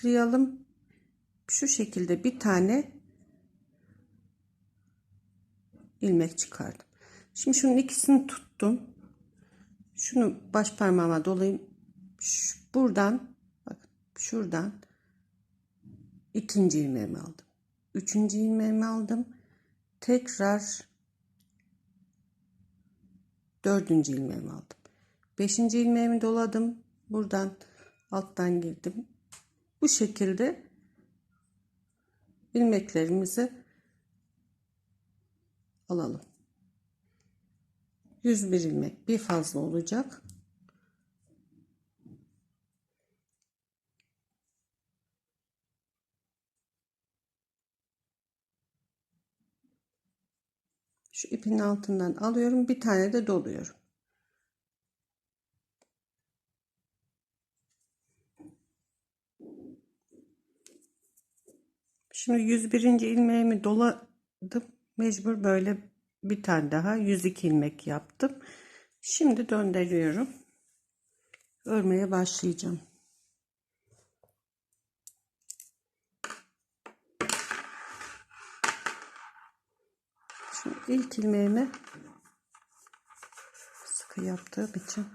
başlayalım. Şu şekilde bir tane ilmek çıkardım. Şimdi şunun ikisini tuttum. Şunu baş parmağıma dolayayım. Şu, buradan bak şuradan ikinci ilmeğimi aldım. Üçüncü ilmeğimi aldım. Tekrar dördüncü ilmeğimi aldım. Beşinci ilmeğimi doladım. Buradan alttan girdim. Bu şekilde ilmeklerimizi alalım. 101 ilmek bir fazla olacak. Şu ipin altından alıyorum. Bir tane de doluyorum. Şimdi 101. ilmeğimi doladım. Mecbur böyle bir tane daha 102 ilmek yaptım. Şimdi döndürüyorum. Örmeye başlayacağım. Şimdi ilk ilmeğimi sıkı yaptığım için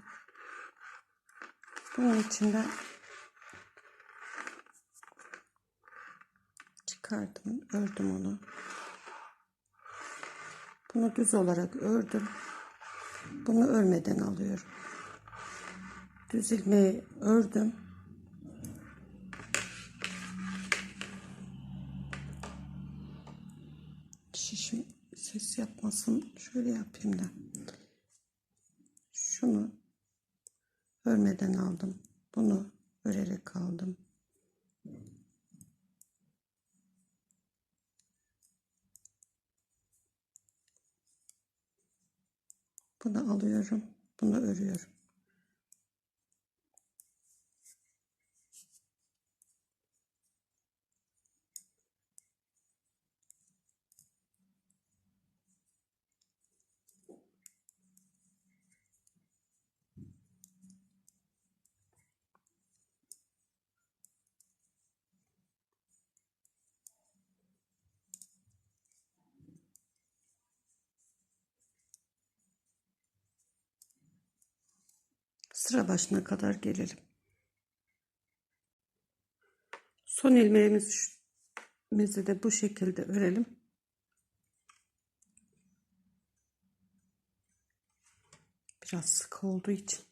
bunun içinden çıkardım, ördüm onu. Bunu düz olarak ördüm. Bunu örmeden alıyorum. Düz ilmeği ördüm. Şişim ses yapmasın. Şöyle yapayım da. Şunu örmeden aldım. Bunu örerek aldım. Bunu alıyorum. Bunu örüyorum. Sıra başına kadar gelelim. Son ilmeğimizi de bu şekilde örelim. Biraz sık olduğu için.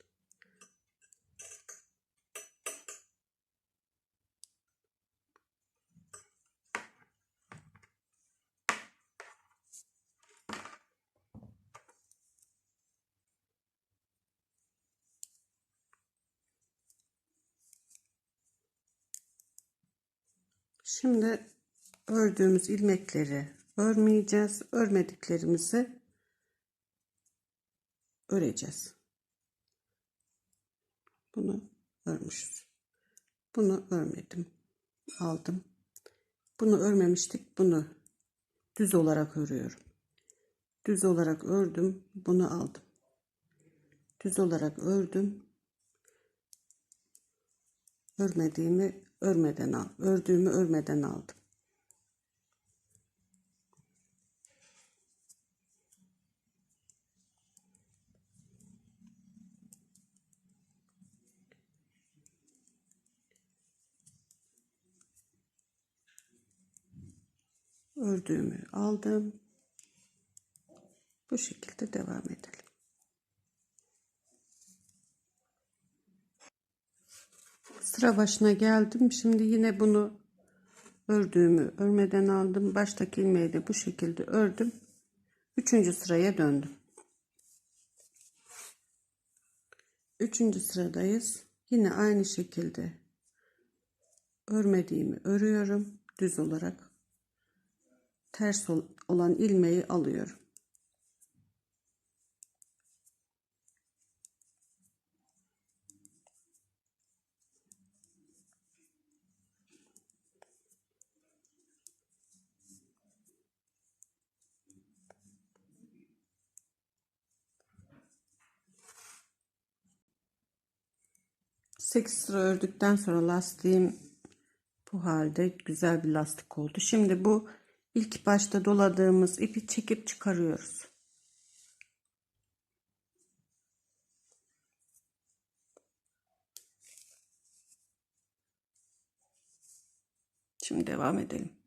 Şimdi ördüğümüz ilmekleri örmeyeceğiz. Örmediklerimizi öreceğiz. Bunu örmüşüz. Bunu örmedim. Aldım. Bunu örmemiştik. Bunu düz olarak örüyorum. Düz olarak ördüm. Bunu aldım. Düz olarak ördüm. Örmediğimi örmeden al. Ördüğümü örmeden aldım. Ördüğümü aldım. Bu şekilde devam edelim. Sıra başına geldim. Şimdi yine bunu ördüğümü örmeden aldım. Baştaki ilmeği de bu şekilde ördüm. Üçüncü sıraya döndüm. Üçüncü sıradayız. Yine aynı şekilde örmediğimi örüyorum. Düz olarak ters olan ilmeği alıyorum. Sekiz sıra ördükten sonra lastiğim Bu halde güzel bir lastik oldu. Şimdi bu ilk başta doladığımız ipi çekip çıkarıyoruz. Şimdi devam edelim.